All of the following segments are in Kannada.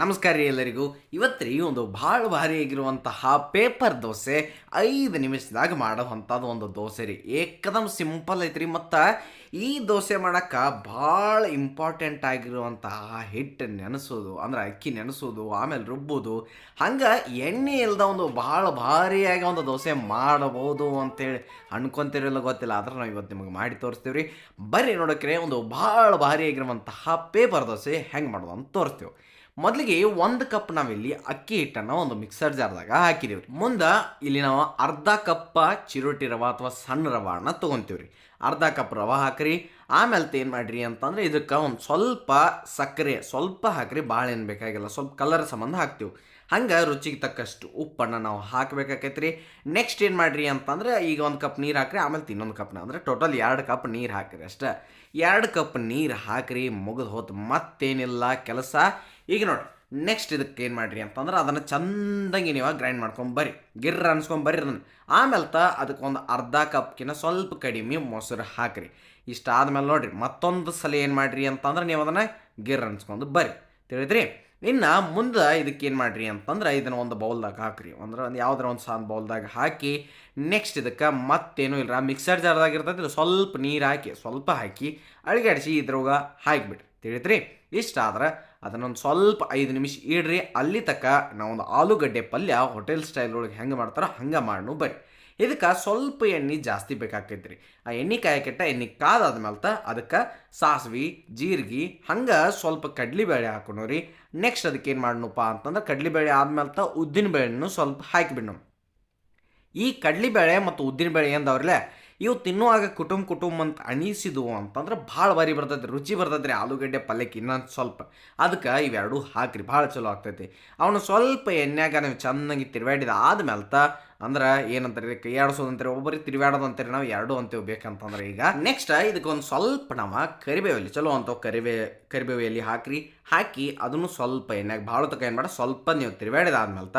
ನಮಸ್ಕಾರ ರೀ ಎಲ್ಲರಿಗೂ. ಇವತ್ತು ರೀ ಒಂದು ಭಾಳ ಭಾರಿ ಆಗಿರುವಂತಹ ಪೇಪರ್ ದೋಸೆ ಐದು ನಿಮಿಷದಾಗ ಮಾಡುವಂಥದ್ದು ಒಂದು ದೋಸೆ ರೀ. ಏಕದಮ್ ಸಿಂಪಲ್ ಐತ್ರಿ ಮತ್ತು ಈ ದೋಸೆ ಮಾಡೋಕ್ಕೆ ಭಾಳ ಇಂಪಾರ್ಟೆಂಟ್ ಆಗಿರುವಂತಹ ಹಿಟ್ಟು ನೆನೆಸೋದು, ಅಂದ್ರೆ ಅಕ್ಕಿ ನೆನೆಸೋದು, ಆಮೇಲೆ ರುಬ್ಬೋದು. ಹಂಗೆ ಎಣ್ಣೆ ಇಲ್ಲದ ಒಂದು ಭಾಳ ಭಾರಿಯಾಗಿ ಒಂದು ದೋಸೆ ಮಾಡಬಹುದು ಅಂತೇಳಿ ಅನ್ಕೊಂತಿರಲ್ಲ ಗೊತ್ತಿಲ್ಲ. ಆದ್ರೆ ನಾವು ಇವತ್ತು ನಿಮಗೆ ಮಾಡಿ ತೋರಿಸ್ತೀವಿ ರೀ. ಬರ್ರಿ ನೋಡೋಕ್ರೆ ಒಂದು ಭಾಳ ಭಾರಿ ಆಗಿರುವಂತಹ ಪೇಪರ್ ದೋಸೆ ಹೆಂಗೆ ಮಾಡೋದು ಅಂತ ತೋರಿಸ್ತೀವಿ. ಮೊದಲಿಗೆ ಒಂದು ಕಪ್ ನಾವಿಲ್ಲಿ ಅಕ್ಕಿ ಹಿಟ್ಟನ್ನು ಒಂದು ಮಿಕ್ಸರ್ ಜಾರ್ದಾಗ ಹಾಕಿದೀವಿ ಮುಂದೆ ಇಲ್ಲಿ ನಾವು ಅರ್ಧ ಕಪ್ಪ ಚಿರೋಟಿ ರವ ಅಥವಾ ಸಣ್ಣ ರವಾನ ತೊಗೊತೀವಿ ರೀ ಅರ್ಧ ಕಪ್ ರವ ಹಾಕ್ರಿ. ಆಮೇಲೆ ಏನು ಮಾಡಿರಿ ಅಂತಂದ್ರೆ ಇದಕ್ಕೆ ಒಂದು ಸ್ವಲ್ಪ ಸಕ್ಕರೆ, ಸ್ವಲ್ಪ ಹಾಕ್ರಿ ಭಾಳ ಏನು ಬೇಕಾಗಿಲ್ಲ, ಸ್ವಲ್ಪ ಕಲರ್ ಸಂಬಂಧ ಹಾಕ್ತೀವಿ. ಹಂಗೆ ರುಚಿಗೆ ತಕ್ಕಷ್ಟು ಉಪ್ಪನ್ನು ನಾವು ಹಾಕಬೇಕಾಕೈತ್ರಿ. ನೆಕ್ಸ್ಟ್ ಏನು ಮಾಡಿರಿ ಅಂತಂದ್ರೆ ಈಗ ಒಂದು ಕಪ್ ನೀರು ಹಾಕ್ರಿ, ಆಮೇಲೆ ಇನ್ನೊಂದು ಕಪ್ನ ಅಂದರೆ ಟೋಟಲ್ ಎರಡು ಕಪ್ ನೀರು ಹಾಕ್ರಿ ಅಷ್ಟೇ. ಎರಡು ಕಪ್ ನೀರು ಹಾಕ್ರಿ, ಮುಗಿದು ಹೋತು ಮತ್ತೇನಿಲ್ಲ. ಕೆಲಸ ಈಗ ನೋಡಿ ನೆಕ್ಸ್ಟ್ ಇದಕ್ಕೆ ಏನು ಮಾಡಿರಿ ಅಂತಂದ್ರೆ ಅದನ್ನು ಚಂದಂಗೆ ನೀವು ಗ್ರೈಂಡ್ ಮಾಡ್ಕೊಂಡು ಬರ್ರಿ. ಗಿರ್ರ ಅನ್ಸ್ಕೊಂಡು ಬರ್ರಿ ಅದನ್ನು. ಆಮೇಲೆ ತ ಅದಕ್ಕೊಂದು ಅರ್ಧ ಕಪ್ಕಿನ ಸ್ವಲ್ಪ ಕಡಿಮೆ ಮೊಸರು ಹಾಕ್ರಿ. ಇಷ್ಟ ಆದಮೇಲೆ ನೋಡಿರಿ, ಮತ್ತೊಂದು ಸಲ ಏನು ಮಾಡಿರಿ ಅಂತಂದ್ರೆ ನೀವು ಅದನ್ನು ಗಿರ್ರ ಅನ್ಸ್ಕೊಂಡು ಬರ್ರಿ. ತಿಳಿದ್ರಿ? ಇನ್ನು ಮುಂದೆ ಇದಕ್ಕೆ ಏನು ಮಾಡಿರಿ ಅಂತಂದ್ರೆ ಇದನ್ನು ಒಂದು ಬೌಲ್ದಾಗ ಹಾಕ್ರಿ. ಅಂದ್ರೆ ಒಂದು ಯಾವ್ದಾರ ಒಂದು ಸಾನ್ ಬೌಲ್ದಾಗ ಹಾಕಿ ನೆಕ್ಸ್ಟ್ ಇದಕ್ಕೆ ಮತ್ತೇನು ಇಲ್ಲ ಮಿಕ್ಸರ್ ಜಾರ್ದಾಗ ಇರ್ತೈತಿ ಇದು ಸ್ವಲ್ಪ ನೀರು ಹಾಕಿ, ಸ್ವಲ್ಪ ಹಾಕಿ ಅಳಿಗಾಡಿಸಿ ಇದ್ರೊಳಗೆ ಹಾಕಿಬಿಡ್ರಿ. ತಿಳಿತ್ರಿ ಇಷ್ಟ ಆದ್ರೆ ಅದನ್ನೊಂದು ಸ್ವಲ್ಪ ಐದು ನಿಮಿಷ ಇಡ್ರಿ, ಅಲ್ಲಿ ತನಕ ನಾವೊಂದು ಆಲೂಗಡ್ಡೆ ಪಲ್ಯ ಹೋಟೆಲ್ ಸ್ಟೈಲ್ ಒಳಗೆ ಹೆಂಗೆ ಮಾಡ್ತಾರೋ ಹಂಗೆ ಮಾಡ್ನು ಬರ್ರಿ. ಇದಕ್ಕೆ ಸ್ವಲ್ಪ ಎಣ್ಣೆ ಜಾಸ್ತಿ ಬೇಕಾಗ್ತೈತೆ ರೀ ಆ ಎಣ್ಣೆ ಕಾಯಕೆಟ್ಟ ಎಣ್ಣೆ ತ ಅದಕ್ಕೆ ಸಾಸ್ವಿ, ಜೀರಿಗೆ, ಹಂಗೆ ಸ್ವಲ್ಪ ಕಡ್ಲಿಬೇಳೆ ಹಾಕೋಣ ರೀ. ನೆಕ್ಸ್ಟ್ ಅದಕ್ಕೆ ಏನು ಮಾಡೋಣಪ್ಪ ಅಂತಂದ್ರೆ ಕಡ್ಲಿಬೇಳೆ ಆದ್ಮೇಲೆ ಉದ್ದಿನ ಬೇಳೆನೂ ಸ್ವಲ್ಪ ಹಾಕಿಬಿಡೋಣ ಈ ಕಡ್ಲಿಬೇಳೆ ಮತ್ತು ಉದ್ದಿನ ಬೇಳೆ ಎಂದವ್ರಲ್ಲ ಇವು ತಿನ್ನುವಾಗ ಕುಟುಂಬ ಕುಟುಂಬ ಅಂತ ಅನಿಸಿದ್ವು ಅಂತಂದ್ರೆ ಭಾಳ ಬಾರಿ ಬರ್ತೈತೆ, ರುಚಿ ಬರ್ತೈತೆ ರೀ. ಆಲೂಗಡ್ಡೆ, ಪಲ್ಯಕ್ಕೆ ಇನ್ನೊಂದು ಸ್ವಲ್ಪ. ಅದಕ್ಕೆ ಇವೆರಡು ಹಾಕ್ರಿ, ಭಾಳ ಚಲೋ ಆಗ್ತೈತಿ. ಅವನು ಸ್ವಲ್ಪ ಎಣ್ಣೆಗ ನೀವು ಚೆನ್ನಾಗಿ ತಿರುವಾಡಿದ ಆದ್ಮೇಲೆ ಅಂದ್ರೆ ಏನಂತಾರೆ ಕೈ ಆಡಿಸೋದು ಅಂತಾರೆ ಒಬ್ಬರಿಗೆ ತಿರುವಾಡೋದು ಅಂತಾರೆ ನಾವು ಎರಡು ಅಂತೇವೆ ಬೇಕಂತಂದ್ರೆ ಈಗ. ನೆಕ್ಸ್ಟ್ ಇದಕ್ಕೆ ಒಂದು ಸ್ವಲ್ಪ ನಾವು ಕರಿಬೇವಲ್ಲಿ ಚಲೋ ಅಂತವು ಕರಿಬೇ ಕರಿಬೇವು ಎಲೆ ಹಾಕ್ರಿ. ಹಾಕಿ ಅದನ್ನು ಸ್ವಲ್ಪ ಎಣ್ಣೆಗೆ, ಭಾಳ ತಕ ಏನು ಮಾಡ ಸ್ವಲ್ಪ ನೀವು ತಿರುವಾಡಿದ ಆದ್ಮೇಲೆ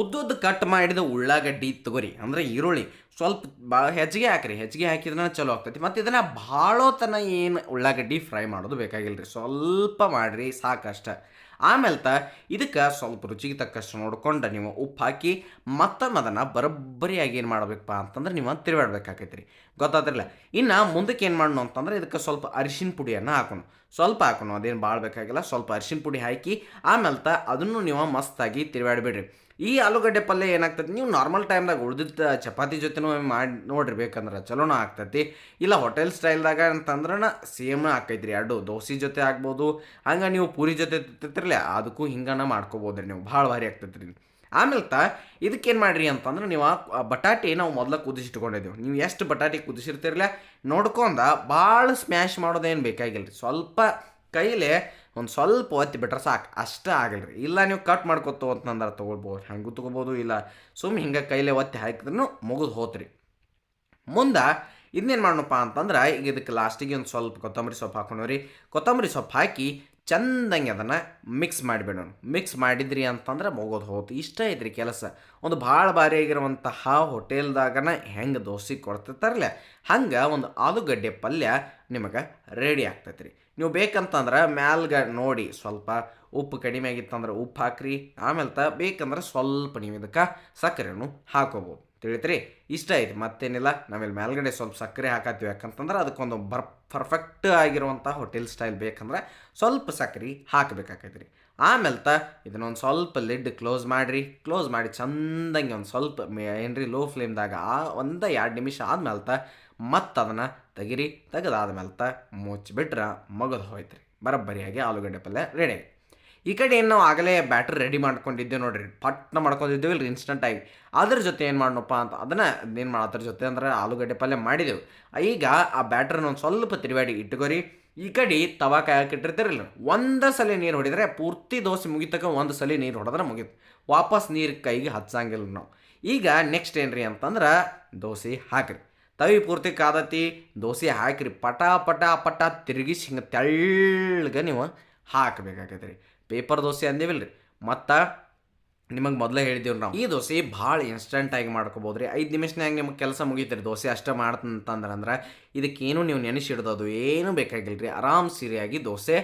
ಉದ್ದುದ್ದು ಕಟ್ ಮಾಡಿದ ಉಳ್ಳಾಗಡ್ಡಿ ತಗೋರಿ. ಅಂದ್ರೆ ಈರುಳ್ಳಿ. ಸ್ವಲ್ಪ ಭಾಳ ಹೆಚ್ಚಿಗೆ ಹಾಕ್ರಿ. ಹೆಚ್ಚಿಗೆ ಹಾಕಿದ್ರೆ ಚಲೋ ಆಗ್ತೈತಿ. ಮತ್ತು ಇದನ್ನು ಭಾಳೋತನ ಏನು ಉಳ್ಳಾಗಡ್ಡಿ ಫ್ರೈ ಮಾಡೋದು ಬೇಕಾಗಿಲ್ಲ ರೀ ಸ್ವಲ್ಪ ಮಾಡಿರಿ ಸಾಕಷ್ಟ. ಆಮೇಲೆ ತ ಇದಕ್ಕೆ ಸ್ವಲ್ಪ ರುಚಿಗೆ ತಕ್ಕಷ್ಟು ನೋಡ್ಕೊಂಡು ನೀವು ಉಪ್ಪು ಹಾಕಿ ಮತ್ತೊಮ್ಮೆ ಅದನ್ನು ಬರೋಬ್ಬರಿಯಾಗಿ ಏನು ಮಾಡಬೇಕಪ್ಪ ಅಂತಂದ್ರೆ ನೀವು ತಿರುಗಾಡ್ಬೇಕಾಕೈತಿ ರೀ ಗೊತ್ತಾದ್ರಲ್ಲ? ಇನ್ನು ಮುಂದಕ್ಕೆ ಏನು ಮಾಡೋಣ ಅಂತಂದ್ರೆ ಇದಕ್ಕೆ ಸ್ವಲ್ಪ ಅರಿಶಿನ ಪುಡಿಯನ್ನು ಹಾಕೋಣ ಸ್ವಲ್ಪ ಹಾಕೋಣ ಅದೇನು ಭಾಳ ಬೇಕಾಗಿಲ್ಲ. ಸ್ವಲ್ಪ ಅರಿಶಿನ ಪುಡಿ ಹಾಕಿ ಆಮೇಲೆ ತ ಅದನ್ನು ನೀವು ಮಸ್ತಾಗಿ ತಿರುಗಾಡ್ಬಿಡ್ರಿ ಈ ಆಲೂಗಡ್ಡೆ ಪಲ್ಯ ಏನಾಗ್ತೈತಿ ನೀವು ನಾರ್ಮಲ್ ಟೈಮ್ದಾಗ ಉಳ್ದಿದ್ದ ಚಪಾತಿ ಜೊತೆನೂ ಮಾಡಿ ನೋಡ್ರಿ ಬೇಕಂದ್ರೆ ಚಲೋನ ಆಗ್ತೈತಿ. ಇಲ್ಲ ಹೋಟೆಲ್ ಸ್ಟೈಲ್ದಾಗ ಅಂತಂದ್ರೆ ಸೇಮ್ ಆಕೈತಿ ರೀ ಎರಡು ದೋಸೆ ಜೊತೆ ಆಗ್ಬೋದು. ಹಂಗೆ ನೀವು ಪೂರಿ ಜೊತೆ ತಿಂತಿರ್ಲಿ ಅದಕ್ಕೂ ಹಿಂಗನ ಮಾಡ್ಕೋಬೋದ್ರಿ ನೀವು. ಭಾಳ ಭಾರಿ ಆಗ್ತೈತಿ ರೀ ಆಮೇಲೆ ತ, ಇದಕ್ಕೇನು ಮಾಡಿರಿ ಅಂತಂದ್ರೆ ನೀವು ಬಟಾಟೆ ನಾವು ಮೊದಲ ಕುದಿಸಿಟ್ಕೊಂಡಿದ್ದೀವಿ ನೀವು ಎಷ್ಟು ಬಟಾಟೆ ಕುದಿಸಿರ್ತಿರಲ್ಲ ನೋಡ್ಕೊಂಡ ಭಾಳ ಸ್ಮ್ಯಾಶ್ ಮಾಡೋದೇನು ಬೇಕಾಗಿಲ್ಲ ರೀ ಸ್ವಲ್ಪ ಕೈಲೇ ಒಂದು ಸ್ವಲ್ಪ ಒತ್ತಿ ಬಿಟ್ರೆ ಸಾಕು. ಅಷ್ಟೇ ಆಗಲ್ಲ ರೀ ಇಲ್ಲ ನೀವು ಕಟ್ ಮಾಡ್ಕೊತು ಅಂತಂದ್ರೆ ತೊಗೊಳ್ಬೋದು. ಹೆಂಗೆ ತೊಗೋಬೋದು ಇಲ್ಲ. ಸುಮ್ಮನೆ ಹಿಂಗೆ ಕೈಲೇ ಒತ್ತಿ ಹಾಕಿದ್ರೂ ಮುಗಿದು ಹೋತ್ರಿ. ಮುಂದೆ ಇದನ್ನೇನು ಮಾಡೋಣಪ್ಪ ಅಂತಂದ್ರೆ, ಈಗ ಇದಕ್ಕೆ ಲಾಸ್ಟಿಗೆ ಒಂದು ಸ್ವಲ್ಪ ಕೊತ್ತಂಬರಿ ಸೊಪ್ಪು ಹಾಕೊಂಡ್ರಿ ಕೊತ್ತಂಬರಿ ಸೊಪ್ಪು ಹಾಕಿ ಚಂದಂಗೆ ಅದನ್ನು ಮಿಕ್ಸ್ ಮಾಡಿಬಿಡೋಣ. ಮಿಕ್ಸ್ ಮಾಡಿದ್ರಿ ಅಂತಂದ್ರೆ ಮುಗೋದು ಹೋತು. ಇಷ್ಟ ಐತ್ರಿ ಕೆಲಸ. ಒಂದು ಭಾಳ ಭಾರಿ ಆಗಿರುವಂತಹ ಹೋಟೆಲ್ದಾಗನ ಹೆಂಗೆ ದೋಸೆ ಕೊಡ್ತಿರ್ತಾರಲ್ಲ, ಹಂಗೆ ಒಂದು ಆಲೂಗಡ್ಡೆ ಪಲ್ಯ ನಿಮಗೆ ರೆಡಿ ಆಗ್ತೈತೆ ರೀ ನೀವು ಬೇಕಂತಂದ್ರೆ ಮ್ಯಾಲ್ಗ ನೋಡಿ ಸ್ವಲ್ಪ ಉಪ್ಪು ಕಡಿಮೆ ಆಗಿತ್ತಂದ್ರೆ ಉಪ್ಪು ಹಾಕ್ರಿ ಆಮೇಲೆ ತ ಬೇಕಂದ್ರೆ ಸ್ವಲ್ಪ ನೀವು ಇದಕ್ಕೆ ಸಕ್ಕರೆನೂ ಹಾಕೋಬೋದು. ತಿಳಿತ್ರಿ? ಇಷ್ಟ ಐತಿ ಮತ್ತೇನಿಲ್ಲ? ನಾವಿಲ್ಲಿ ಮೇಲ್ಗಡೆ ಸ್ವಲ್ಪ ಸಕ್ಕರೆ ಹಾಕತ್ತೀವಿ, ಯಾಕಂತಂದ್ರೆ ಅದಕ್ಕೊಂದು ಬರ್ ಪರ್ಫೆಕ್ಟ್ ಆಗಿರುವಂಥ ಹೋಟೆಲ್ ಸ್ಟೈಲ್ ಬೇಕಂದ್ರೆ ಸ್ವಲ್ಪ ಸಕ್ಕರೆ ಹಾಕಬೇಕಾಗೈತಿ ರೀ ಆಮೇಲೆ ತ ಇದನ್ನೊಂದು ಸ್ವಲ್ಪ ಲಿಡ್ ಕ್ಲೋಸ್ ಮಾಡಿರಿ, ಕ್ಲೋಸ್ ಮಾಡಿ ಚಂದಂಗೆ ಒಂದು ಸ್ವಲ್ಪ ಏನ್ರಿ, ಲೋ ಫ್ಲೇಮ್ದಾಗ ಆ ಒಂದು ಎರಡು ನಿಮಿಷ ಆದ್ಮೇಲೆ ತ ಮತ್ತು ಅದನ್ನು ತೆಗಿರಿ ತೆಗೆದಾದ್ಮೇಲೆ ತ ಮುಚ್ಚಿಬಿಟ್ರೆ ಮಗದು ಹೋಯ್ತು ರೀ ಬರೋಬ್ಬರಿಯಾಗಿ ಆಲೂಗಡ್ಡೆ ಪಲ್ಯ ರೆಡಿ ಈ ಕಡೆ ಏನು ನಾವು ಆಗಲೇ ಬ್ಯಾಟ್ರಿ ರೆಡಿ ಮಾಡ್ಕೊಂಡಿದ್ದೇವೆ ನೋಡಿರಿ. ಪಟ್ನ ಮಾಡ್ಕೊಂಡಿದ್ದೇವೆ ಇಲ್ರಿ ಇನ್ಸ್ಟಂಟ್ ಆಗಿ. ಅದ್ರ ಜೊತೆ ಏನು ಮಾಡೋಣಪ್ಪ ಅಂತ ಅದನ್ನು ಏನು ಮಾಡೋ, ಅದ್ರ ಜೊತೆ ಅಂದ್ರೆ ಆಲೂಗಡ್ಡೆ ಪಲ್ಯ ಮಾಡಿದೆವು. ಈಗ ಆ ಬ್ಯಾಟ್ರನ್ನ ಒಂದು ಸ್ವಲ್ಪ ತಿರುವಾಡಿ ಇಟ್ಕೋರಿ. ಈ ಕಡೆ ತವಾ ಕಾಯಕ್ಕೆ ಇಟ್ಟಿರ್ತಿರಲ್ಲ ಒಂದು ಸಲ ನೀರು ಹೊಡಿದ್ರೆ ಪೂರ್ತಿ ದೋಸೆ ಮುಗಿತಕ್ಕ ಒಂದು ಸಲ ನೀರು ಹೊಡೆದ್ರೆ ಮುಗೀತು. ವಾಪಸ್ ನೀರು ಕೈಗೆ ಹಚ್ಚಂಗಿಲ್ಲ ನಾವು. ಈಗ ನೆಕ್ಸ್ಟ್ ಏನ್ರಿ ಅಂತಂದ್ರೆ ದೋಸೆ ಹಾಕ್ರಿ. ತವಿ ಪೂರ್ತಿ ಕಾದತಿ, ದೋಸೆ ಹಾಕಿರಿ, ಪಟ ಪಟ ಪಟ ತಿರುಗಿಸಿ ಹಿಂಗೆ ತೆಳ್ಳಗೆ ನೀವು ಹಾಕಬೇಕಾಗೈತೆ ಪೇಪರ್ ದೋಸೆ ಅಂದೇವಿಲ್ಲ ರೀ ಮತ್ತು ನಿಮಗೆ ಮೊದಲೇ ಹೇಳಿದ್ದೀವಿ ನಾವು. ಈ ದೋಸೆ ಭಾಳ ಇನ್ಸ್ಟಂಟಾಗಿ ಮಾಡ್ಕೋಬೋದು ರೀ ಐದು ನಿಮಿಷನಾಗ ನಿಮಗೆ ಕೆಲಸ ಮುಗೀತೀರಿ. ದೋಸೆ ಅಷ್ಟೇ ಮಾಡ್ತಂತಂದ್ರೆ ಅಂದ್ರೆ ಇದಕ್ಕೇನು ನೀವು ನೆನೆಸಿಡ್ದದು ಏನು ಬೇಕಾಗಿಲ್ಲ ರೀ ಆರಾಮ್ ಸೀರಿಯಾಗಿ ದೋಸೆ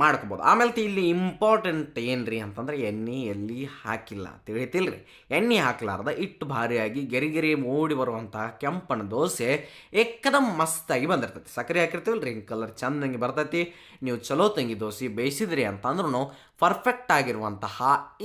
ಮಾಡ್ಕೋಬೋದು. ಆಮೇಲೆ ಇಲ್ಲಿ ಇಂಪಾರ್ಟೆಂಟ್ ಏನ್ರಿ ಅಂತಂದ್ರೆ ಎಣ್ಣೆ ಎಲ್ಲಿ ಹಾಕಿಲ್ಲ ತಿಳಿತಿಲ್ರಿ ಎಣ್ಣೆ ಹಾಕ್ಲಾರ್ದ ಇಟ್ಟು ಭಾರಿಯಾಗಿ ಗೆರಿ ಗೆರಿ ಮೂಡಿ ಬರುವಂತಹ ಕೆಂಪನ ದೋಸೆ ಏಕದಮ್ ಮಸ್ತಾಗಿ ಬಂದಿರ್ತೈತಿ. ಸಕ್ಕರೆ ಹಾಕಿರ್ತೀವಲ್ರಿ, ಹಿಂಗೆ ಕಲರ್ ಚಂದಂಗೆ ಬರ್ತೈತಿ. ನೀವು ಚಲೋ ತಂಗಿ ದೋಸೆ ಬೇಯಿಸಿದ್ರಿ ಅಂತಂದ್ರೂ ಪರ್ಫೆಕ್ಟ್ ಆಗಿರುವಂತಹ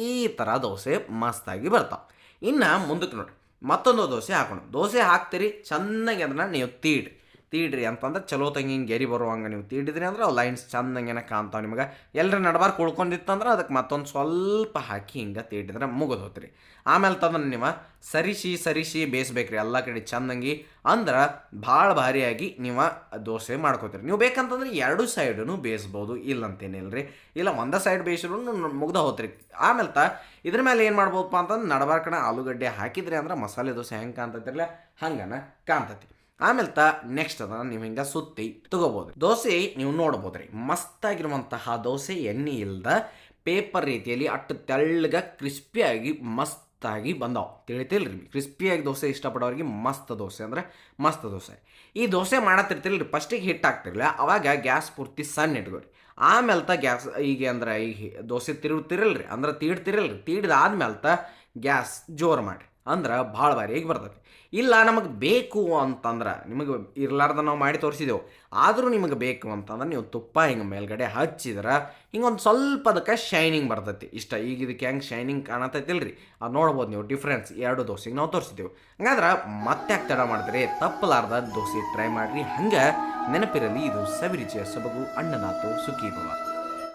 ಈ ಥರ ದೋಸೆ ಮಸ್ತಾಗಿ ಬರ್ತಾವೆ. ಇನ್ನು ಮುಂದಕ್ಕೆ ನೋಡ್ರಿ, ಮತ್ತೊಂದು ದೋಸೆ ಹಾಕೋಣ. ದೋಸೆ ಹಾಕ್ತೀರಿ, ಚೆನ್ನಾಗಿ ಅದನ್ನು ನೀವು ತೀಡ್ರಿ. ತೀಡ್ರಿ ಅಂತಂದ್ರೆ ಚಲೋ ತಂಗಿ ಹಿಂಗೆ ಗೆರಿ ಬರುವಂಗೆ ನೀವು ತೀಡಿದ್ರಿ ಅಂದ್ರೆ ಅವು ಲೈನ್ಸ್ ಚಂದಂಗೆನ ಕಾಣ್ತಾವೆ ನಿಮಗೆ. ಎಲ್ಲರ ನಡಬಾರ್ ಕುಳ್ಕೊಂಡಿತ್ತಂದ್ರೆ ಅದಕ್ಕೆ ಮತ್ತೊಂದು ಸ್ವಲ್ಪ ಹಾಕಿ ಹಿಂಗೆ ತೀಡಿದ್ರೆ ಮುಗಿದು ಹೋತ್ರಿ. ಆಮೇಲೆ ತಂದ್ರೆ ನೀವು ಸರಿಸಿ ಸರಿಸಿ ಬೇಯಿಸ್ಬೇಕ್ರಿ ಎಲ್ಲ ಕಡೆ ಚಂದಂಗಿ. ಅಂದ್ರೆ ಭಾಳ ಭಾರಿಯಾಗಿ ನೀವು ದೋಸೆ ಮಾಡ್ಕೋತೀರಿ. ನೀವು ಬೇಕಂತಂದ್ರೆ ಎರಡು ಸೈಡೂ ಬೇಯಿಸ್ಬೋದು ಇಲ್ಲಂತೇನಿಲ್ಲ ರೀ ಇಲ್ಲ ಒಂದೇ ಸೈಡ್ ಬೇಯಿಸಿದ್ರು ಮುಗ್ದ ಹೋತ್ರಿ. ಆಮೇಲೆ ತ ಇದ್ರ ಮೇಲೆ ಏನು ಮಾಡ್ಬೋದಪ್ಪ ಅಂತಂದ್ರೆ ನಡಬಾರ್ ಕಡೆ ಆಲೂಗಡ್ಡೆ ಹಾಕಿದ್ರಿ ಅಂದ್ರೆ ಮಸಾಲೆ ದೋಸೆ ಹೆಂಗೆ ಕಾಣ್ತೈತಿರಲ್ಲ ಹಂಗನ ಕಾಣ್ತೈತಿ. ಆಮೇಲೆ ತ ನೆಕ್ಸ್ಟ್ ಅದನ್ನ ನೀವು ಹಿಂಗ ಸುತ್ತಿ ತಗೋಬೋದು ದೋಸೆ ನೀವು ನೋಡ್ಬೋದ್ರಿ. ಮಸ್ತಾಗಿರುವಂತಹ ದೋಸೆ ಎಣ್ಣೆ ಇಲ್ದ ಪೇಪರ್ ರೀತಿಯಲ್ಲಿ ಅಟ್ಟು ತೆಳ್ಳಗ ಕ್ರಿಸ್ಪಿಯಾಗಿ ಮಸ್ತಾಗಿ ಬಂದಾವ್. ತಿಳಿತಿಲ್ರಿ ಕ್ರಿಸ್ಪಿಯಾಗಿ ದೋಸೆ ಇಷ್ಟಪಡೋರಿಗೆ ಮಸ್ತ್ ದೋಸೆ ಅಂದ್ರೆ ಮಸ್ತ್ ದೋಸೆ. ಈ ದೋಸೆ ಮಾಡತ್ತಿರ್ತಿಲ್ರಿ ಫಸ್ಟಿಗೆ ಹಿಟ್ ಆಗ್ತಿರ್ಲಿಲ್ಲ, ಅವಾಗ ಗ್ಯಾಸ್ ಪೂರ್ತಿ ಸಣ್ಣ ಇಟ್ಕೋರಿ ಆಮೇಲೆ ತ ಗ್ಯಾಸ್ ಈಗ ಅಂದ್ರೆ ಈ ದೋಸೆ ತಿರುಗ್ತಿರಲ್ರಿ, ಅಂದ್ರೆ ತೀಡ್ತಿರಲ್ರಿ, ತೀಡ್ದಾದ್ಮೇಲೆ ತ ಗ್ಯಾಸ್ ಜೋರು ಮಾಡಿರಿ. ಅಂದ್ರೆ ಭಾಳ ಬಾರಿಯಾಗಿ ಬರ್ತೈತಿ. ಇಲ್ಲ ನಮಗೆ ಬೇಕು ಅಂತಂದ್ರೆ ನಿಮಗೆ ಇರ್ಲಾರ್ದ ನಾವು ಮಾಡಿ ತೋರಿಸಿದೆವು. ಆದರೂ ನಿಮಗೆ ಬೇಕು ಅಂತಂದ್ರೆ ನೀವು ತುಪ್ಪ ಹಿಂಗೆ ಮೇಲ್ಗಡೆ ಹಚ್ಚಿದ್ರೆ ಹಿಂಗೊಂದು ಸ್ವಲ್ಪ ಅದಕ್ಕೆ ಶೈನಿಂಗ್ ಬರ್ತೈತಿ. ಇಷ್ಟ ಈಗ ಇದಕ್ಕೆ ಹೆಂಗೆ ಶೈನಿಂಗ್ ಕಾಣತೈತಿಲ್ರಿ? ಅದು ನೋಡ್ಬೋದು ನೀವು ಡಿಫ್ರೆನ್ಸ್ ಎರಡು ದೋಸೆಗೆ ನಾವು ತೋರಿಸಿದೆವು. ಹಂಗಾದ್ರೆ ಮತ್ತೆ ಯಾಕೆ ತಡ ಮಾಡಿದ್ರಿ ತಪ್ಪಲಾರ್ದ ದೋಸೆ ಟ್ರೈ ಮಾಡಿರಿ. ಹಂಗೆ ನೆನಪಿರಲಿ, ಇದು ಸವಿರುಚಿಯ ಸೊಬಗು, ಅಣ್ಣನಾತು ಸುಖಿ ಭವ